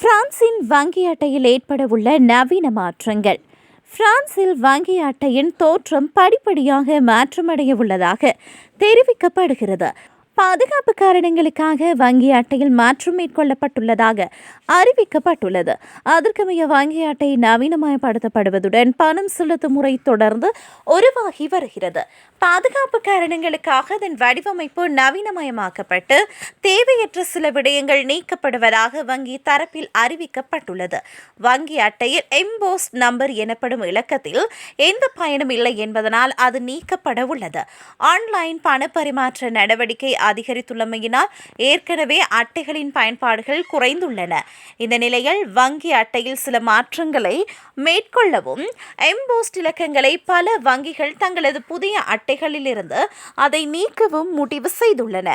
பிரான்சின் வங்கி அட்டையில் ஏற்பட உள்ள நவீன மாற்றங்கள். பிரான்சில் வங்கி அட்டையின் தோற்றம் படிப்படியாக மாற்றமடைய உள்ளதாக தெரிவிக்கப்படுகிறது. பாதுகாப்பு காரணங்களுக்காக வங்கி அட்டையில் மாற்றம் மேற்கொள்ளப்பட்டுள்ளதாக அறிவிக்கப்பட்டுள்ளது. அதற்கமைய வங்கி அட்டை நவீனமயப்படுத்தப்படுவதுடன் பணம் செலுத்தும் முறை தொடர்ந்து உருவாகி வருகிறது. பாதுகாப்பு காரணங்களுக்காக அதன் வடிவமைப்பு நவீனமயமாக்கப்பட்டு தேவையற்ற சில விடயங்கள் நீக்கப்படுவதாக வங்கி தரப்பில் அறிவிக்கப்பட்டுள்ளது. வங்கி அட்டையில் எம்போஸ் நம்பர் எனப்படும் இலக்கத்தில் எந்த பயனும் இல்லை என்பதனால் அது நீக்கப்பட உள்ளது ஆன்லைன் பண பரிமாற்ற நடவடிக்கை அதிகரித்துள்ளமையினால் ஏற்கனவே அட்டைகளின் பயன்பாடுகள் குறைந்துள்ளன. இந்த நிலையில் வங்கி அட்டையில் சில மாற்றங்களை மேற்கொள்ளவும் எம்போஸ்ட் இலக்கங்களை பல வங்கிகள் தங்களது புதிய அட்டைகளிலிருந்து அதை நீக்கவும் முடிவு செய்துள்ளன.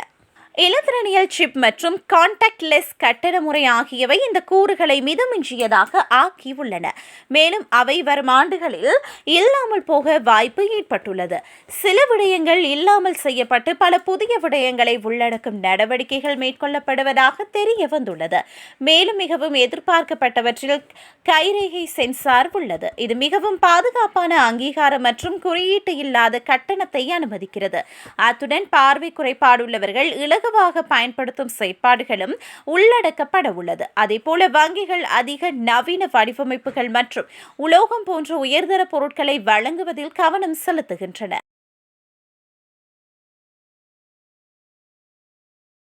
இலத்திரனியல் சிப் மற்றும் கான்டாக்ட்லெஸ் கட்டண முறை ஆகியவை இந்த கூறுகளை மிதமிஞ்சியதாக ஆக்கியுள்ளன. மேலும் அவை வரும் ஆண்டுகளில் இல்லாமல் போக வாய்ப்பு ஏற்பட்டுள்ளது. சில விடயங்கள் இல்லாமல் செய்யப்பட்டு பல புதிய விடயங்களை உள்ளடக்கும் நடவடிக்கைகள் மேற்கொள்ளப்படுவதாக தெரிய வந்துள்ளது. மேலும் மிகவும் எதிர்பார்க்கப்பட்டவற்றில் கைரேகை சென்சார் உள்ளது. இது மிகவும் பாதுகாப்பான அங்கீகாரம் மற்றும் குறியீட்டு இல்லாத கட்டணத்தை அனுமதிக்கிறது. அத்துடன் பார்வை குறைபாடுள்ளவர்கள் இலக இலகுவாக பயன்படுத்தும் செயற்பாடுகளும் உள்ளடக்கப்பட உள்ளது அதேபோல வங்கிகள் அதிக நவீன வடிவமைப்புகள் மற்றும் உலோகம் போன்ற உயர்தர பொருட்களை வழங்குவதில் கவனம் செலுத்துகின்றன.